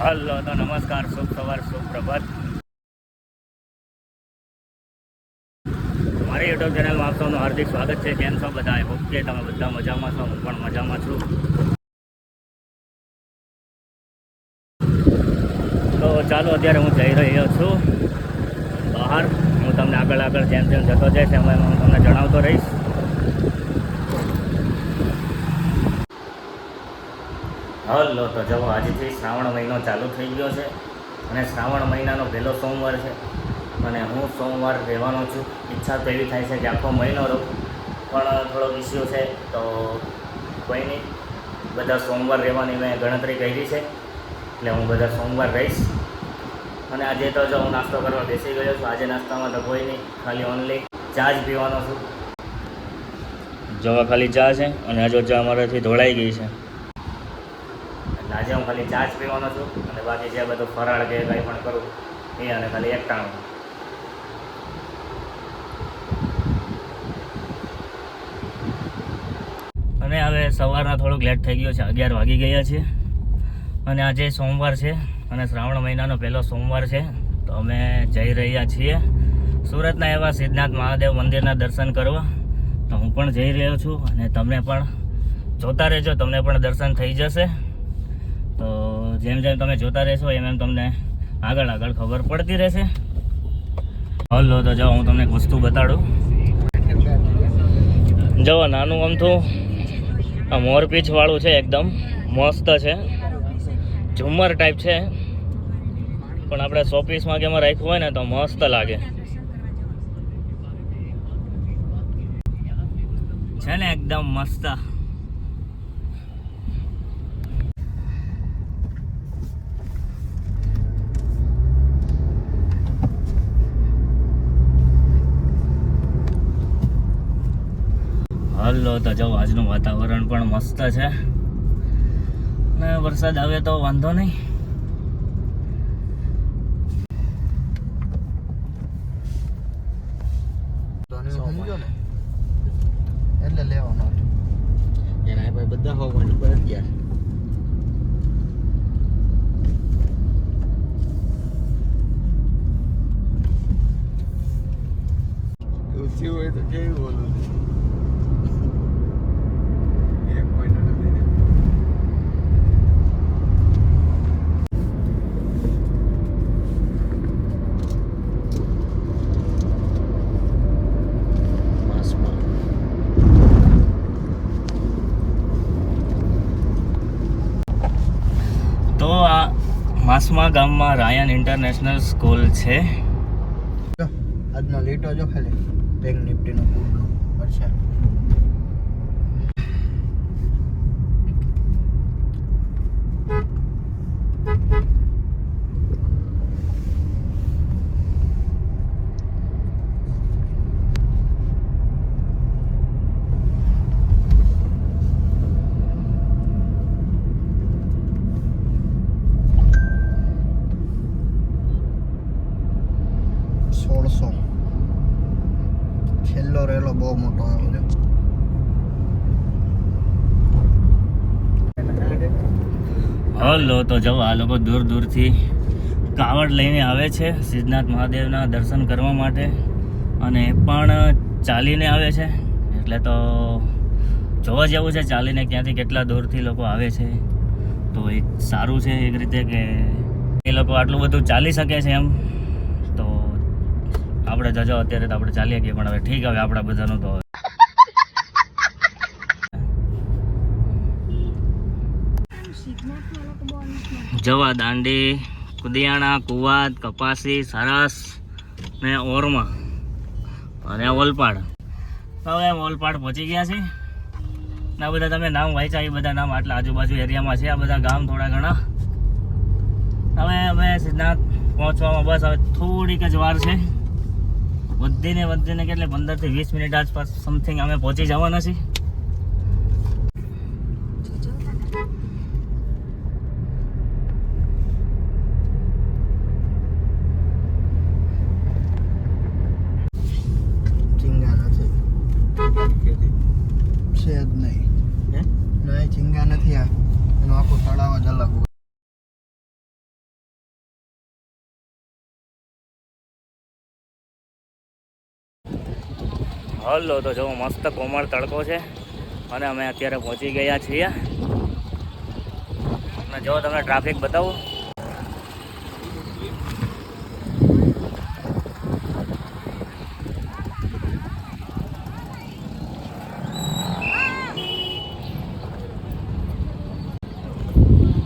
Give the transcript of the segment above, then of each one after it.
Hello, તો નમસ્કાર, શુભ સવાર, શુભ પ્રભાત. મારી યુટ્યુબ ચેનલમાં આપ સૌનું હાર્દિક સ્વાગત છે. કેમ છો બધા? હોપ કે તમે બધા મજામાં છો. હું પણ મજામાં છું. તો ચાલો, અત્યારે હું જઈ રહ્યો છું બહાર. હું તમને આગળ આગળ જેમ જેમ જતો જઈશ એમ હું તમને જણાવતો રહીશ. હલો તો જવો આજથી શ્રાવણ મહિનો ચાલુ થઈ ગયો છે અને શ્રાવણ મહિનાનો પહેલો સોમવાર છે અને હું સોમવાર રહેવાનો છું. ઈચ્છા તો એવી થાય છે કે આખો મહિનો રહું, પણ થોડો ઇસ્યુ છે તો કોઈ નહીં. બધા સોમવાર રહેવાની મેં ગણતરી કરી છે, એટલે હું બધા સોમવાર રહીશ. અને આજે તો જો હું નાસ્તો કરવા બેસી ગયો છું, આજે નાસ્તામાં તો કોઈ નહીં, ખાલી ઓનલી ચા જ પીવાનો છું. જવા ખાલી ચા છે અને હજુ ચા મારાથી ધોળાઈ ગઈ છે. આજે હું ખાલી ચા જ પીવાનો છું અને બાકી જે બધું ફરાળ કે કંઈ પણ કરું, એ અને ખાલી એકટાણું. અને હવે સવારના થોડુંક લેટ થઈ ગયું છે, અગિયાર વાગી ગયા છે. અને આજે સોમવાર છે અને શ્રાવણ મહિનાનો પહેલો સોમવાર છે, તો અમે જઈ રહ્યા છીએ સુરતના એવા સિદ્ધનાથ મહાદેવ મંદિરના દર્શન કરવા. તો હું પણ જઈ રહ્યો છું અને તમને પણ જોતા રહેજો, તમને પણ દર્શન થઈ જશે. જેમ જેમ તમે જોતા રહેશો, એમ એમ તમને આગળ આગળ ખબર પડતી રહેશે. હલો, તો જાઓ, હું તમને એક વસ્તુ બતાડું. જો નાનું અમથું આ મોરપીછવાળું છે એકદમ મસ્ત છે. ઝુમ્મર ટાઈપ છે. પણ આપણે શોપીસમાં કે એમાં રાખ્યું હોય ને, તો મસ્ત લાગે. છે ને, એકદમ મસ્ત. હલો તો જો આજનું વાતાવરણ પણ મસ્ત છે. ને વરસાદ આવે તો વાંધો નહીં. એટલે લેવાનો એના ભાઈ બધા હોવાનું પર ગયા. હોય તો કેવું બોલું એક મહિનો નથી ને માસમાં તો આ માસમા ગામમાં રાયન ઇન્ટરનેશનલ સ્કૂલ છે. આજનો લીટો જો ખાલી બેંક નિફ્ટીનો પૂરનો વરસાદ સોળસો છેલ્લો રેલો બહુ મોટો આવ્યો છે હલો તો જવા આ લોકો દૂર દૂરથી કાવડ લઈને આવે છે સિદ્ધનાથ મહાદેવના દર્શન કરવા માટે. અને પણ ચાલીને આવે છે. એટલે તો જોવા જેવું છે ચાલીને ક્યાંથી કેટલા દૂરથી લોકો આવે છે. તો એ સારું છે એક રીતે કે એ લોકો આટલું બધું ચાલી શકે છે એમ. તો આપણે જજો, અત્યારે તો આપણે ચાલીએ છીએ, પણ હવે ઠીક, હવે આપણા બધાનું તો હવે જવા દાંડી, કુદિયાણા, કુવાદ, કપાસી, સરસ ને ઓરમા. અને ઓલપાડ હવે ઓલપાડ પહોંચી ગયા છે. આ બધા તમે નામ વાંચ્યા, એ બધા નામ આટલા આજુબાજુ એરિયામાં છે. આ બધા ગામ થોડા ઘણા. હવે અમે સિદ્ધાર્થ પહોંચવામાં બસ હવે થોડીક જ વાર છે. વધીને વધીને કેટલે, પંદરથી વીસ મિનિટ આસપાસ સમથિંગ અમે પહોંચી જવાના છીએ ચીંગા નથી ખેતી છે જ નહીં હે નહીં ચીંગા નથી આ એનું આખું તળાવ જ અલગ હોય હલો, તો જો મસ્ત કોમળ તડકો છે. અને અમે અત્યારે પહોંચી ગયા છીએ. અને જો તમને ટ્રાફિક બતાવું.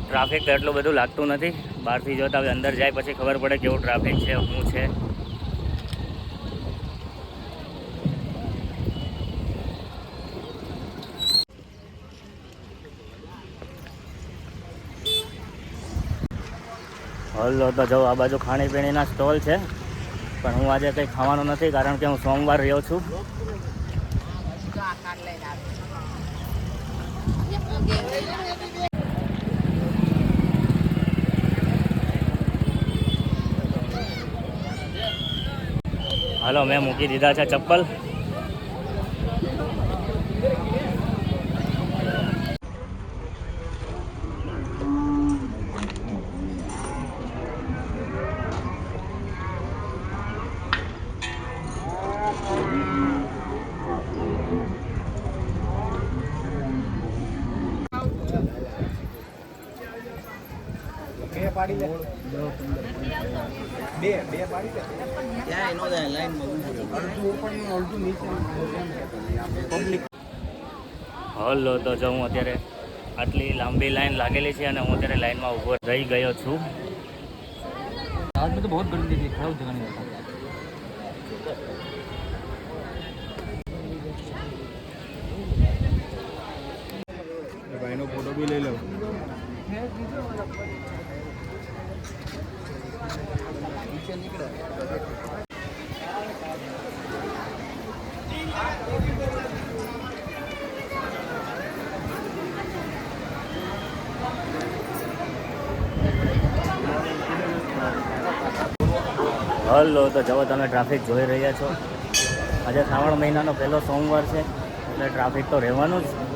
ટ્રાફિક તો એટલું બધું લાગતું નથી. બહારથી જોતા અંદર જાય પછી ખબર પડે કેવું ટ્રાફિક છે, શું છે. હલો તો જો આ બાજુ ખાણીપીણીના સ્ટોલ છે. પણ હું આજે કંઈ ખાવાનું નથી કારણ કે હું સોમવાર રહ્યો છું. હાલો, મેં મૂકી દીધા છે ચપ્પલ. પાડી લે બે બે પાડી લે ત્યાં એનો જાય લાઈનમાં ઊભું અડધું ઓપન અડધું હલો તો જો હું અત્યારે આટલી લાંબી લાઈન લાગેલી છે અને હું અત્યારે લાઈનમાં ઊભો રહી ગયો છું. આજ તો બહુ ગરમી છે ખરાબ જવાની ભાઈનો ફોટો બી લઈ લઉં. હલો, તો જવો તમે ટ્રાફિક જોઈ રહ્યા છો. આજે શ્રાવણ મહિનાનો પહેલો સોમવાર છે, એટલે ટ્રાફિક તો રહેવાનું જ.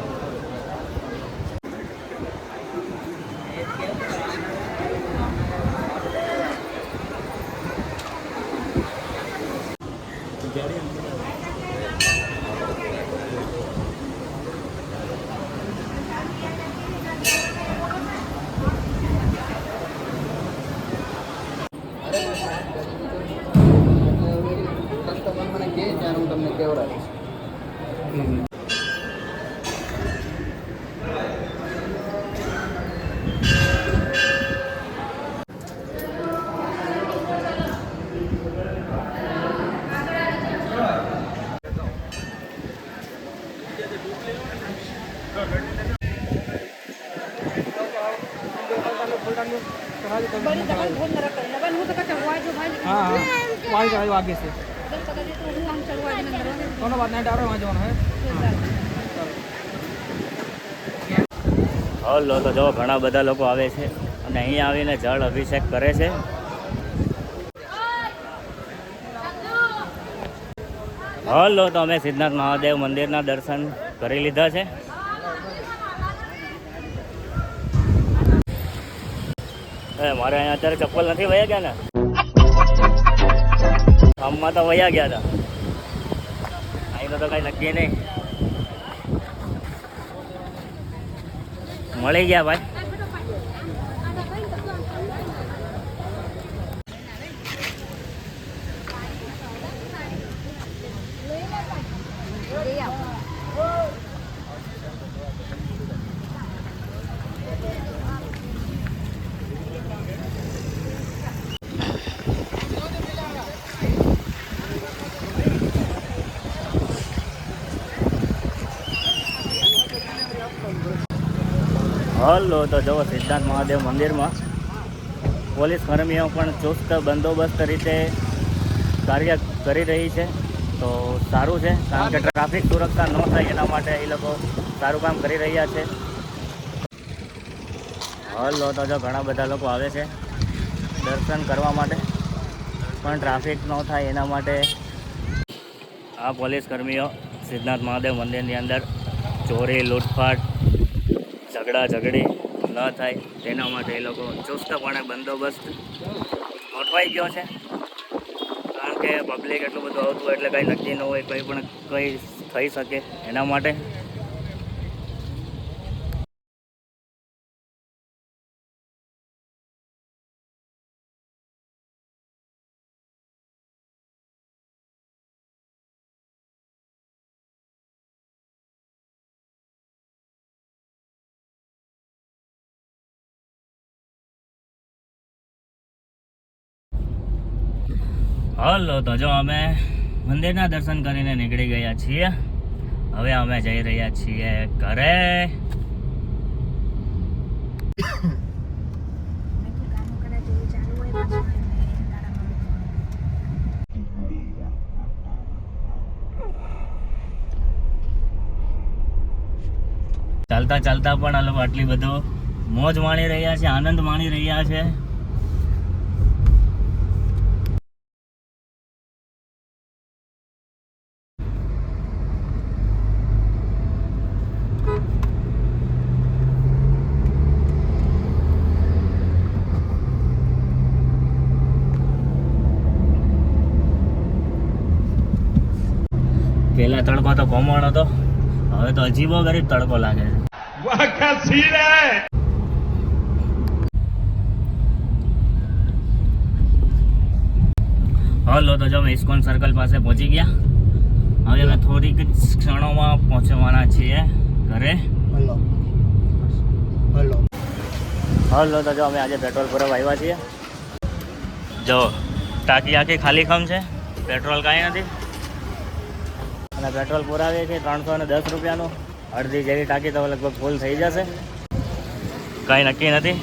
વાગે છે? કોનો વાત? નાઈટ આપણે વાંચવાનો હે? હલો, તો જો ઘણા બધા લોકો આવે છે અને અહીં આવીને જળ અભિષેક કરે છે. હલો, તો અમે સિદ્ધાર્થ મહાદેવ મંદિરના દર્શન કરી લીધા છે. મારે અહીંયા અત્યારે ચપ્પલ નથી વયા ગયા ને? આમમાં તો વયા ગયા હતા અહીંનો તો કઈ નક્કી નહીં. મળી ગયા ભાઈ. હલો, તો જુઓ સિદ્ધાર્થ મહાદેવ મંદિરમાં. પોલીસ કર્મીઓ પણ ચુસ્ત બંદોબસ્ત રીતે કાર્ય કરી રહી છે. તો સારું છે, કારણ કે ટ્રાફિક સુરક્ષા ન થાય એના માટે એ લોકો સારું કામ કરી રહ્યા છે. હલો, તો જો ઘણા બધા લોકો આવે છે દર્શન કરવા માટે. પણ ટ્રાફિક ન થાય એના માટે આ પોલીસ કર્મીઓ સિદ્ધાર્થ મહાદેવ મંદિરની અંદર ચોરી, લૂંટફાટ ઝઘડા ઝઘડી ન થાય. તેના માટે એ લોકો ચુસ્તપણે બંદોબસ્ત ગોઠવાઈ ગયો છે. કારણ કે પબ્લિક એટલું બધું આવતું એટલે કંઈ નક્કી ન હોય, કંઈ પણ કંઈ થઈ શકે એના માટે. હલો, તો જો અમે મંદિરના દર્શન કરીને નીકળી ગયા છીએ. હવે અમે જઈ રહ્યા છીએ ઘરે. ચાલતા ચાલતા પણ આટલી બધો મોજ માણી રહ્યા છે, આનંદ માણી રહ્યા છે. પેલા તડકો તો કોમળ હતો. હવે તો અજીબો ગરીબ તડકો લાગે છે. હલો તો જો અમે ઇસ્કોન સર્કલ પાસે પહોંચી ગયા. હવે અમે થોડીક જ ક્ષણોમાં પહોંચવાના છીએ ઘરે. હલો. હલો. હલો તો જો અમે આજે પેટ્રોલ ભરવા આવ્યા છીએ. જો ટાંકી આખી ખાલી ખમ છે. પેટ્રોલ કાંઈ નથી. અને પેટ્રોલ પુરાવીએ છીએ ત્રણસો ને દસ રૂપિયાનું. અડધી જેવી ટાંકી તો લગભગ ફૂલ થઈ જશે. કાંઈ નક્કી નથી?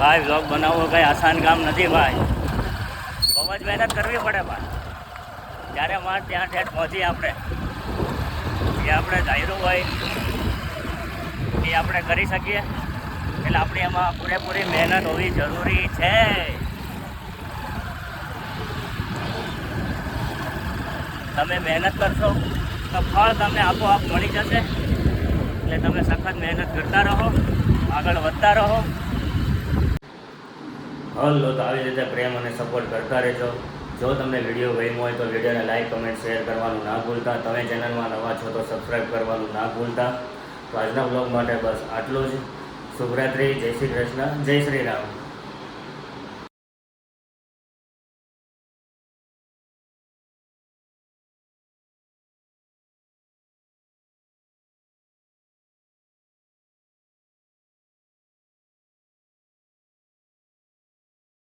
ભાઈ બ્લોગ બનાવવો કંઈ આસાન કામ નથી ભાઈ. બહુ જ મહેનત કરવી પડે ભાઈ. જ્યારે અમારે ત્યાં ઠેઠ પહોંચી આપણે જે આપણે ધાર્યું હોય, એ આપણે કરી શકીએ. એટલે આપણી એમાં પૂરેપૂરી મહેનત હોવી જરૂરી છે. તમે મહેનત કરશો તો ફળ તમને આપોઆપ મળી જશે. એટલે તમે સખત મહેનત કરતા રહો, આગળ વધતા રહો. હલો, તો આવી રીતે પ્રેમ અને સપોર્ટ કરતા રહેજો. જો તમને વીડિયો ગમ્યો હોય તો વિડીયોને લાઇક કમેન્ટ, શેર કરવાનું ના ભૂલતા. તમે ચેનલમાં નવા છો તો સબસ્ક્રાઈબ કરવાનું ના ભૂલતા. તો આજના બ્લોગ માટે બસ આટલું જ. શુભરાત્રી, જય શ્રી કૃષ્ણ, જય શ્રી રામ.